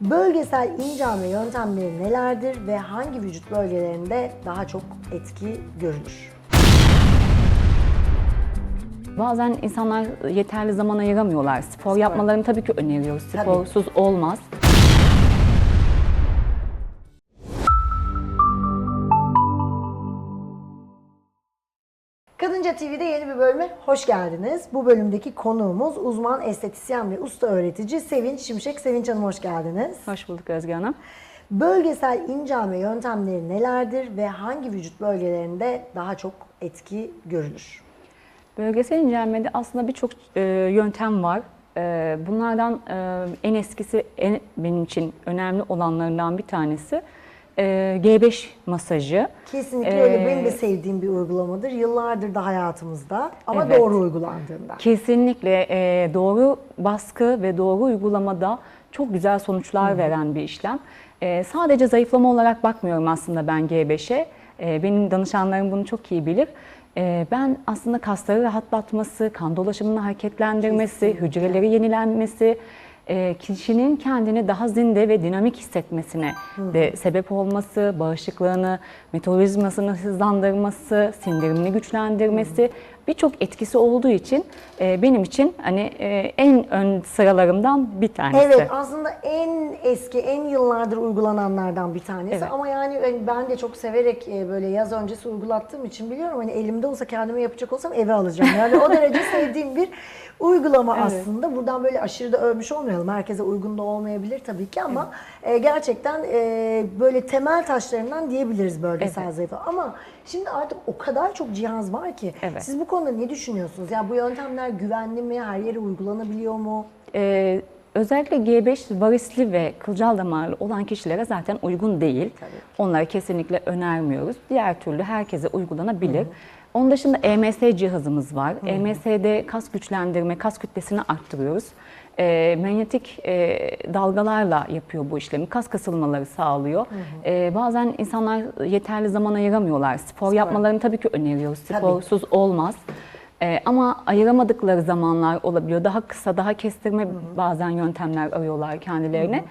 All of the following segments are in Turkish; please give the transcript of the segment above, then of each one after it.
Bölgesel incelme yöntemleri nelerdir ve hangi vücut bölgelerinde daha çok etki görülür? Bazen insanlar yeterli zaman ayıramıyorlar. Spor, yapmalarını tabii ki öneriyoruz. Tabii. Sporsuz olmaz. Kadınca TV'de yeni bir bölüme hoş geldiniz. Bu bölümdeki konuğumuz uzman estetisyen ve usta öğretici Sevinç Şimşek. Sevinç Hanım hoş geldiniz. Hoş bulduk Özge Hanım. Bölgesel incelme yöntemleri nelerdir ve hangi vücut bölgelerinde daha çok etki görülür? Bölgesel incelmede aslında birçok e, yöntem var. E, bunlardan e, en eskisi, en benim için önemli olanlarından bir tanesi e, G5 masajı. Kesinlikle Ee, öyle. Benim de sevdiğim bir uygulamadır. Yıllardır da hayatımızda ama Evet. doğru uygulandığında. Kesinlikle e, doğru baskı ve doğru uygulamada çok güzel sonuçlar veren bir işlem. E, sadece zayıflama olarak bakmıyorum aslında ben G5'e. E, benim danışanlarım bunu çok iyi bilir. E, ben aslında kasları rahatlatması, kan dolaşımını hareketlendirmesi, Kesinlikle. hücreleri yenilenmesi, e, kişinin kendini daha zinde ve dinamik hissetmesine de sebep olması, bağışıklığını, metabolizmasını hızlandırması, sindirimini güçlendirmesi birçok etkisi olduğu için e, benim için hani e, en ön sıralarımdan bir tanesi. Evet aslında en eski, en yıllardır uygulananlardan bir tanesi Evet. ama yani hani ben de çok severek e, böyle yaz öncesi uygulattığım için biliyorum hani elimde olsa kendime yapacak olsam eve alacağım. Yani o derece sevdiğim bir uygulama Evet. aslında. Buradan böyle aşırı da övmüş olmayalım. Herkese uygun da olmayabilir tabii ki ama e, gerçekten e, böyle temel taşlarından diyebiliriz bölgesel Evet. zayıflama. Ama şimdi artık o kadar çok cihaz var ki Evet. siz bu konuda ne düşünüyorsunuz? Ya bu yöntemler güvenli mi? Her yere uygulanabiliyor mu? Ee, özellikle G5 varisli ve kılcal damarlı olan kişilere zaten uygun değil. Tabii. Onları kesinlikle önermiyoruz. Diğer türlü herkese uygulanabilir. Onun dışında EMS cihazımız var. EMS'de kas güçlendirme, kas kütlesini arttırıyoruz. Ee, manyetik e, dalgalarla yapıyor bu işlemi. Kas kasılmaları sağlıyor. Ee, bazen insanlar yeterli zaman ayıramıyorlar. Spor, yapmalarını tabii ki öneriyoruz. Tabii. Sporsuz olmaz. Ee, ama ayıramadıkları zamanlar olabiliyor. Daha kısa, daha kestirme bazen yöntemler arıyorlar kendilerine.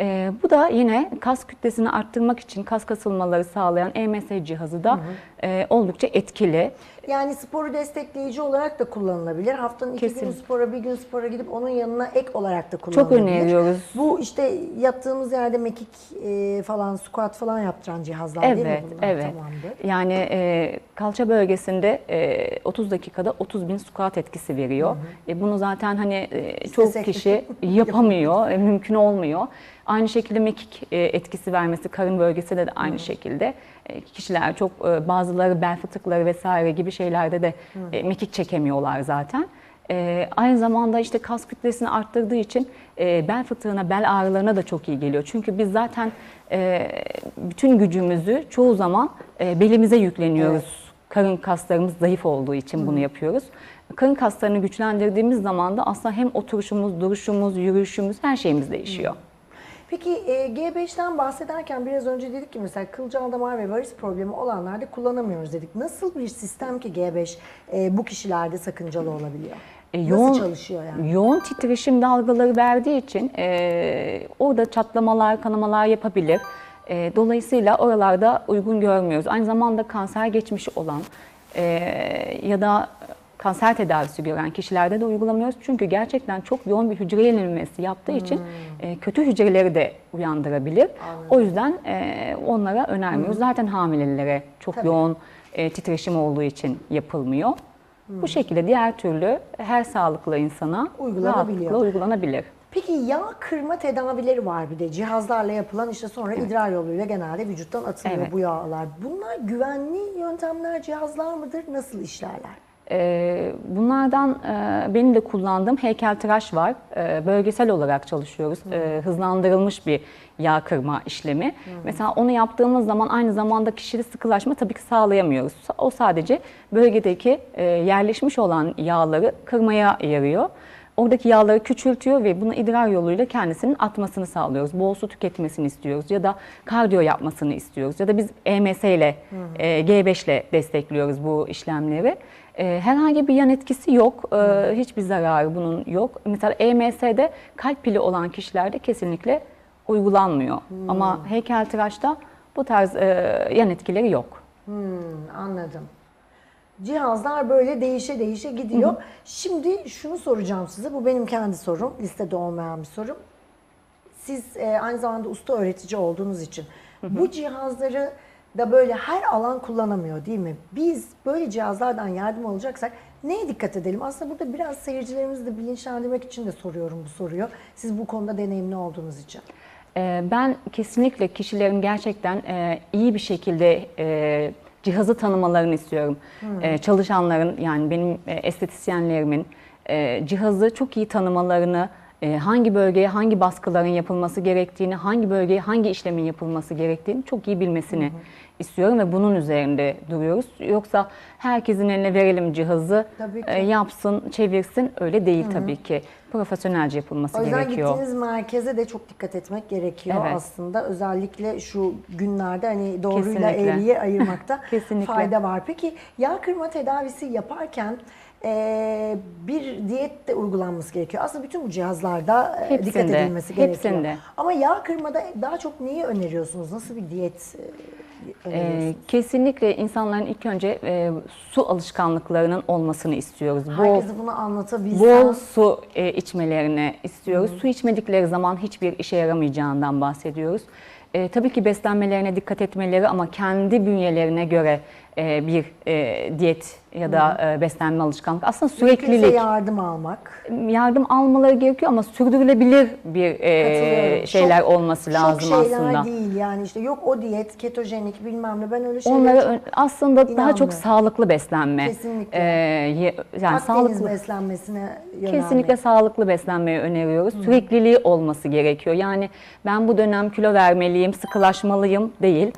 Ee, bu da yine kas kütlesini arttırmak için kas kasılmaları sağlayan EMS cihazı da e, oldukça etkili. Yani sporu destekleyici olarak da kullanılabilir. Haftanın iki gün Kesin. spora, bir gün spora gidip onun yanına ek olarak da kullanılabilir. öneriyoruz. Bu işte yattığımız yerde mekik e, falan, squat falan yaptıran cihazlar değil mi Evet, bunlar? evet. Tamamdır. Yani e, kalça bölgesinde e, 30 dakikada 30 bin squat etkisi veriyor. E, bunu zaten hani e, çok kişi yapamıyor, e, mümkün olmuyor. Aynı şekilde mekik e, etkisi vermesi karın bölgesinde de aynı şekilde. E, kişiler çok e, bazıları bel fıtıkları vesaire gibi şeylerde de e, mekik çekemiyorlar zaten. E, aynı zamanda işte kas kütlesini arttırdığı için e, bel fıtığına, bel ağrılarına da çok iyi geliyor. Çünkü biz zaten e, bütün gücümüzü çoğu zaman e, belimize yükleniyoruz. Karın kaslarımız zayıf olduğu için bunu yapıyoruz. Karın kaslarını güçlendirdiğimiz zaman da aslında hem oturuşumuz, duruşumuz, yürüyüşümüz her şeyimiz değişiyor. Peki e, G5'ten bahsederken biraz önce dedik ki mesela kılcal damar ve varis problemi olanlarda kullanamıyoruz dedik. Nasıl bir sistem ki G5 e, bu kişilerde sakıncalı olabiliyor? E, Nasıl çalışıyor yani? Yoğun titreşim dalgaları verdiği için e, orada çatlamalar, kanamalar yapabilir. E, dolayısıyla oralarda uygun görmüyoruz. Aynı zamanda kanser geçmişi olan e, ya da kanser tedavisi gören kişilerde de uygulamıyoruz. Çünkü gerçekten çok yoğun bir hücre yenilmesi yaptığı için e, kötü hücreleri de uyandırabilir. O yüzden e, onlara önermiyoruz. Zaten hamilelere çok Tabii. yoğun e, titreşim olduğu için yapılmıyor. Bu şekilde diğer türlü her sağlıklı insana rahatlıkla uygulanabilir. Peki yağ kırma tedavileri var bir de cihazlarla yapılan işte sonra idrar yoluyla genelde vücuttan atılıyor Evet. bu yağlar. Bunlar güvenli yöntemler, cihazlar mıdır? Nasıl işlerler? Ee, bunlardan e, benim de kullandığım heykeltıraş var. Ee, bölgesel olarak çalışıyoruz. Ee, hızlandırılmış bir yağ kırma işlemi. Mesela onu yaptığımız zaman aynı zamanda kişide sıkılaşma tabii ki sağlayamıyoruz. O sadece bölgedeki e, yerleşmiş olan yağları kırmaya yarıyor. Oradaki yağları küçültüyor ve bunu idrar yoluyla kendisinin atmasını sağlıyoruz. Bol su tüketmesini istiyoruz ya da kardiyo yapmasını istiyoruz ya da biz EMS ile e, G5 ile destekliyoruz bu işlemleri. E, herhangi bir yan etkisi yok, e, hiçbir zararı bunun yok. Mesela EMS'de kalp pili olan kişilerde kesinlikle uygulanmıyor. Ama heykeltıraşta bu tarz e, yan etkileri yok. Hmm, anladım. Cihazlar böyle değişe değişe gidiyor. Şimdi şunu soracağım size. Bu benim kendi sorum. Listede olmayan bir sorum. Siz e, aynı zamanda usta öğretici olduğunuz için bu cihazları da böyle her alan kullanamıyor değil mi? Biz böyle cihazlardan yardım alacaksak neye dikkat edelim? Aslında burada biraz seyircilerimizi de bilinçlendirmek için de soruyorum bu soruyu. Siz bu konuda deneyimli olduğunuz için. E, ben kesinlikle kişilerin gerçekten e, iyi bir şekilde e, cihazı tanımalarını istiyorum. E, çalışanların yani benim estetisyenlerimin cihazı çok iyi tanımalarını, hangi bölgeye hangi baskıların yapılması gerektiğini, hangi bölgeye hangi işlemin yapılması gerektiğini çok iyi bilmesini istiyorum ve bunun üzerinde duruyoruz. Yoksa herkesin eline verelim cihazı, e, yapsın, çevirsin öyle değil tabii ki. Profesyonelce yapılması O yüzden gerekiyor. gittiğiniz merkeze de çok dikkat etmek gerekiyor Evet. aslında. Özellikle şu günlerde hani doğruyla eğriyi ayırmakta Kesinlikle. fayda var. Peki yağ kırma tedavisi yaparken e, bir diyet de uygulanması gerekiyor. Aslında bütün bu cihazlarda e, dikkat Hepsinde, edilmesi gerekiyor. hepsinde. Ama yağ kırmada daha çok neyi öneriyorsunuz? Nasıl bir diyet e? Ee, kesinlikle insanların ilk önce e, su alışkanlıklarının olmasını istiyoruz. Bol, Herkese bunu anlatabilsem. bol su e, içmelerini istiyoruz. Su içmedikleri zaman hiçbir işe yaramayacağından bahsediyoruz. E, tabii ki beslenmelerine dikkat etmeleri ama kendi bünyelerine göre e, bir e, diyet ya da e, beslenme alışkanlık. Aslında süreklilik yardım almak. yardım almaları gerekiyor ama sürdürülebilir bir e, şeyler Çok- olması lazım Çok şeyler aslında. değil yani işte yok o diyet, ketojenik bilmem ne ben öyle şeyler Onlara çok- aslında daha inanmıyorum. çok sağlıklı beslenme. Kesinlikle. Ye- yani Akdeniz sağlıklı beslenmesine yönelmek. kesinlikle sağlıklı beslenmeyi öneriyoruz. Sürekliliği olması gerekiyor. Yani ben bu dönem kilo vermeliyim, sıkılaşmalıyım değil.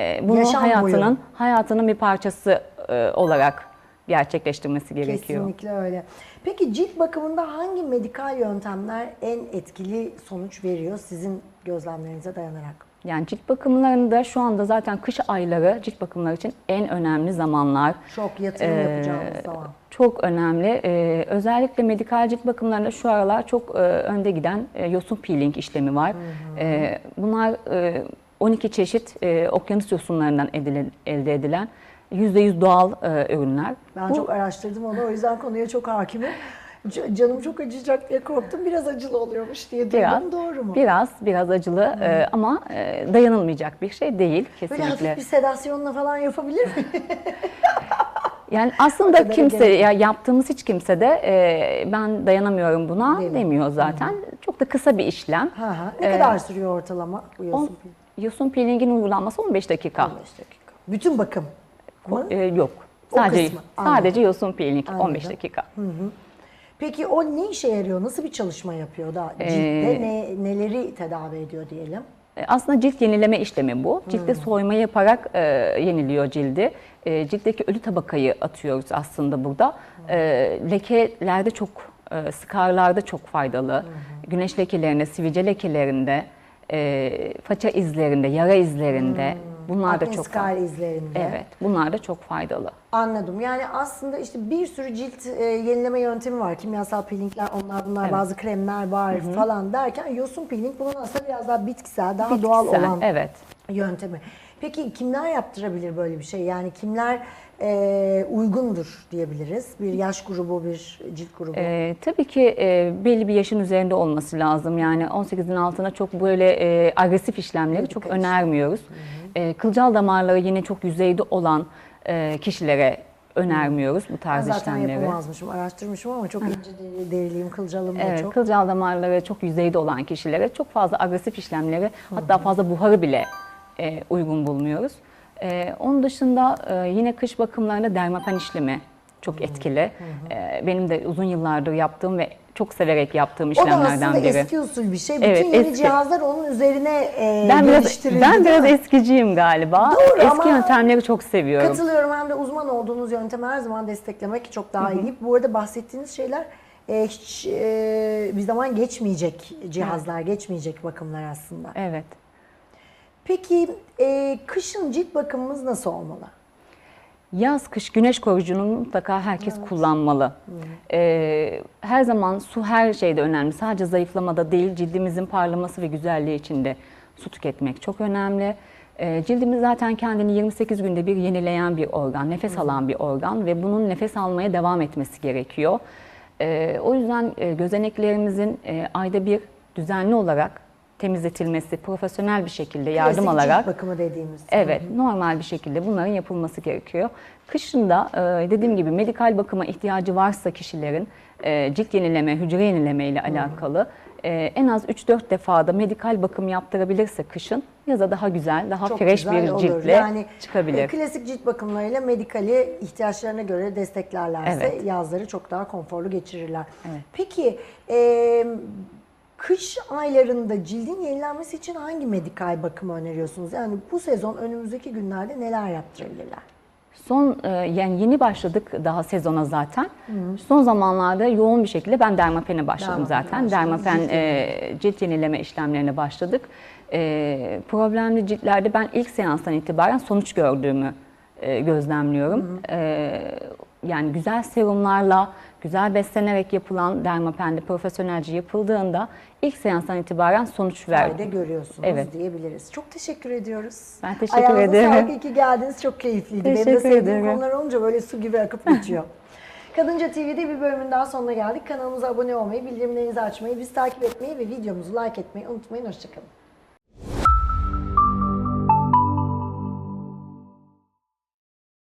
Ee, bunu Yaşam boyu. hayatının hayatının bir parçası e, olarak gerçekleştirmesi gerekiyor. Kesinlikle öyle. Peki cilt bakımında hangi medikal yöntemler en etkili sonuç veriyor sizin gözlemlerinize dayanarak? Yani cilt bakımlarında şu anda zaten kış ayları cilt bakımları için en önemli zamanlar. Çok yatırım Ee, yapacağımız zaman. Çok önemli. Ee, özellikle medikal cilt bakımlarında şu aralar çok e, önde giden e, yosun peeling işlemi var. Ee, bunlar e, 12 çeşit e, okyanus yosunlarından edile- elde edilen %100 doğal e, ürünler. Ben Bu- çok araştırdım onu o yüzden konuya çok hakimim. Canım çok acıyacak diye korktum. Biraz acılı oluyormuş diye duydum. biraz, Doğru mu? Biraz, biraz acılı e, ama e, dayanılmayacak bir şey değil Böyle kesinlikle. hafif bir sedasyonla falan yapabilir miyim? Yani aslında kimse ya yaptığımız hiç kimse de e, ben dayanamıyorum buna Değil mi? demiyor zaten. Çok da kısa bir işlem. ha, ha. Ne Ee, kadar sürüyor ortalama bu On- yosun peelingin uygulanması 15 dakika. 15 dakika. Bütün bakım mı? E, yok. O Sadece kısmı, sadece yosun peeling Anladım. 15 dakika. Peki o ne işe yarıyor? Nasıl bir çalışma yapıyor da Ee, ciltte ne, neleri tedavi ediyor diyelim? E, Aslında cilt yenileme işlemi bu. Ciltte soyma yaparak e, yeniliyor cildi. E, ciltteki ölü tabakayı atıyoruz aslında burada. E, lekelerde çok, e, skarlarda çok faydalı. Güneş lekelerinde, sivilce lekelerinde, e, faça izlerinde, yara izlerinde. Bunlar da çok faydalı. izlerinde. Evet, bunlar da çok faydalı. Anladım. Yani aslında işte bir sürü cilt e, yenileme yöntemi var. Kimyasal peelingler, onlar bunlar, bazı kremler var falan derken yosun peeling bunun aslında biraz daha bitkisel, daha doğal Bitkisel, olan Evet. yöntemi. Peki kimler yaptırabilir böyle bir şey? Yani kimler e, uygundur diyebiliriz? Bir yaş grubu, bir cilt grubu. Ee, tabii ki e, belli bir yaşın üzerinde olması lazım. Yani 18'in altına çok böyle e, agresif işlemleri çok Radikal önermiyoruz. E, kılcal damarları yine çok yüzeyde olan e, kişilere önermiyoruz bu ben tarz zaten işlemleri. yapamazmışım, araştırmışım ama çok ince deri- deriliyim, kılcalım Evet, çok. kılcal damarları çok yüzeyde olan kişilere çok fazla agresif işlemleri, hatta fazla buharı bile e, uygun bulmuyoruz. E, onun dışında e, yine kış bakımlarında dermapen işlemi çok etkili. E, benim de uzun yıllardır yaptığım ve çok severek yaptığım O da işlemlerden aslında biri. eski usul bir şey. Evet, Bütün yeni eski. cihazlar onun üzerine e, ben biraz ben biraz mi? eskiciyim galiba. Doğru Eski ama yöntemleri çok seviyorum. Katılıyorum hem de uzman olduğunuz yöntemi her zaman desteklemek çok daha iyi. Bu arada bahsettiğiniz şeyler e, hiç e, bir zaman geçmeyecek cihazlar, geçmeyecek bakımlar aslında. Evet. Peki e, kışın cilt bakımımız nasıl olmalı? Yaz kış güneş koruyucunu mutlaka herkes kullanmalı. Ee, her zaman su her şeyde önemli. Sadece zayıflamada değil, cildimizin parlaması ve güzelliği için de su tüketmek çok önemli. Ee, cildimiz zaten kendini 28 günde bir yenileyen bir organ, nefes alan bir organ ve bunun nefes almaya devam etmesi gerekiyor. Ee, o yüzden e, gözeneklerimizin e, ayda bir düzenli olarak temizletilmesi, profesyonel bir şekilde yardım Klasik alarak cilt bakımı dediğimiz. Evet, normal bir şekilde bunların yapılması gerekiyor. Kışında e, dediğim gibi medikal bakıma ihtiyacı varsa kişilerin e, cilt yenileme, hücre yenileme ile alakalı e, en az 3-4 defada medikal bakım yaptırabilirse kışın yaza daha güzel, daha Çok fresh güzel bir olur. ciltle yani, çıkabilir. e, klasik cilt bakımlarıyla medikali ihtiyaçlarına göre desteklerlerse Evet. yazları çok daha konforlu geçirirler. Evet. Peki e, kış aylarında cildin yenilenmesi için hangi medikal bakımı öneriyorsunuz? Yani bu sezon önümüzdeki günlerde neler yaptırabilirler? Son e, yani yeni başladık daha sezona zaten. Son zamanlarda yoğun bir şekilde ben dermapene başladım Dermapen zaten. Dermapen cilt e, cilt yenileme işlemlerine başladık. E, problemli ciltlerde ben ilk seanstan itibaren sonuç gördüğümü e, gözlemliyorum. E, yani güzel serumlarla, güzel beslenerek yapılan dermapende profesyonelce yapıldığında ilk seanstan itibaren sonuç verdi. Fayda görüyorsunuz Evet. diyebiliriz. Çok teşekkür ediyoruz. Ben teşekkür Ayağınıza ederim. sağlık, iyi ki geldiniz. Çok keyifliydi. Benim de Teşekkür sevdiğim ederim. konular olunca böyle su gibi akıp geçiyor. Kadınca TV'de bir bölümün daha sonuna geldik. Kanalımıza abone olmayı, bildirimlerinizi açmayı, bizi takip etmeyi ve videomuzu like etmeyi unutmayın. Hoşçakalın.